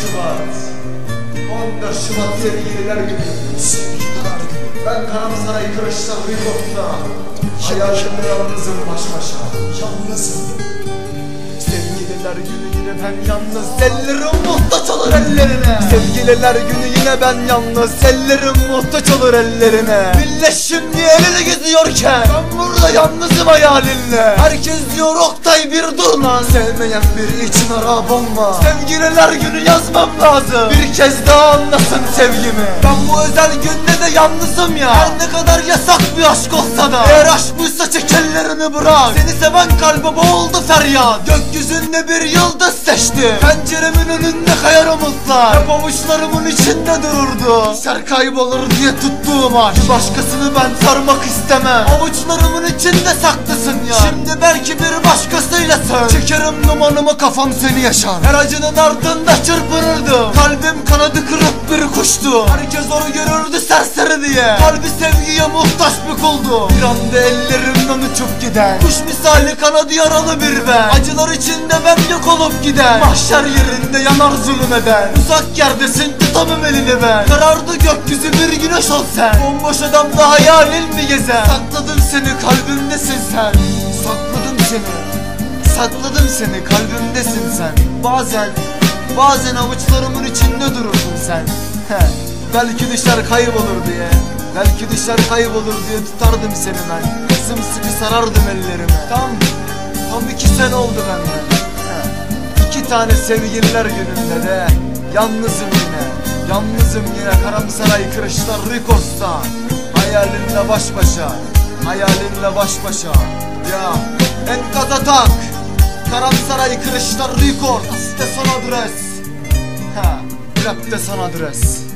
Şubat. 14 Şubat sevgililer günü. Sevgililer günü. Ben Karamsaray Kırış'ta Rikot'ta. Hayalimle yalnızım baş başa. Yalnızım. Sevgililer günü ben yalnız. Ellerim muhtaç olur ellerine. Sevgililer günü yine ben yalnız. Ellerim muhtaç olur ellerine. Millet şimdi el ele geziyorken Ben burada yalnızım hayalinle. Herkes diyor Oktay bir dur lan. Sevmeyen biri için ara bomba Sevgililer günü yazmam lazım. Bir kez daha anlasın sevgimi. Ben bu özel günde de yalnızım ya. Her ne kadar yasak bir aşk olsa da. Eğer aşk buysa çek ellerini bırak. Seni seven kalbe boğuldu feryat. Gökyüzünde bir yıldız seçti. Penceremin önünde kayar umutlar. Hep avuçlarımın içinde dururdu. Ser kaybolur diye tuttuğum aşk. Başkasını ben sarmak istemem. Avuçlarımın içinde saklısın ya. Şimdi belki bir başkasıylasın Çekerim dumanımı kafam seni yaşar. Her acının ardında çırpınırdım kuştu Herkes onu görürdü serseri diye. Kalbi sevgiye muhtaç bir kuldu. Bir anda ellerimden uçup giden Kuş misali kanadı yaralı bir ben. Acılar içinde ben yok olup giden Mahşer yerinde yanar zulüm eden Uzak yerdesin tutamam elini ben. Karardı gökyüzü bir güneş ol sen Bomboş adamda hayalin mi gezer? Sakladım seni kalbimdesin sen. Sakladım seni. Sakladım seni kalbimdesin sen. Bazen Bazen avuçlarımın içinde dururdun sen Belki düşer kaybolur diye Belki düşer kaybolur diye tutardım seni ben. Sımsıkı sarardım ellerime. Tam Tam iki sene oldu benden. İki tane sevgililer gününde de Yalnızım yine. Yalnızım yine Karamsaray Kırışlar Rikos'ta. Hayalinle baş başa Hayalinle baş başa. Ya Enkaz Atak Karamsaray Kırışlar Record Asiste son adres. Ha Rapte son adres